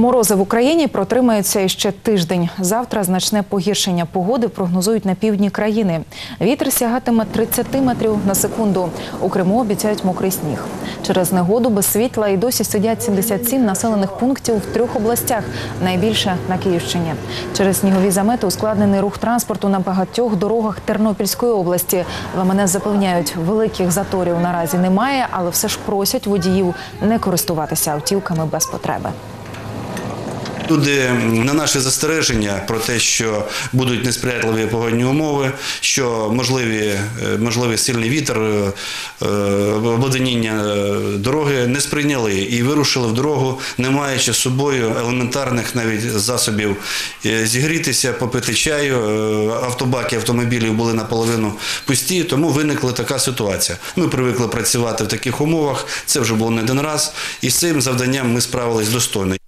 Морози в Україні протримаються іще тиждень. Завтра значне погіршення погоди прогнозують на півдні країни. Вітер сягатиме 30 метрів на секунду. У Криму обіцяють мокрий сніг. Через негоду без світла і досі сидять 77 населених пунктів в трьох областях, найбільше на Київщині. Через снігові замети ускладнений рух транспорту на багатьох дорогах Тернопільської області. ВМНС запевняють, великих заторів наразі немає, але все ж просять водіїв не користуватися автівками без потреби. Люди на наше застереження про те, що будуть несприятливі погодні умови, що можливі, е, можливий сильний вітер, е, е, обледеніння е, дороги не сприйняли і вирушили в дорогу, не маючи з собою елементарних навіть засобів зігрітися, попити чаю. Автобаки автомобілів були наполовину пусті, тому виникла така ситуація. Ми привикли працювати в таких умовах. Це вже було не один раз, і з цим завданням ми справились достойно.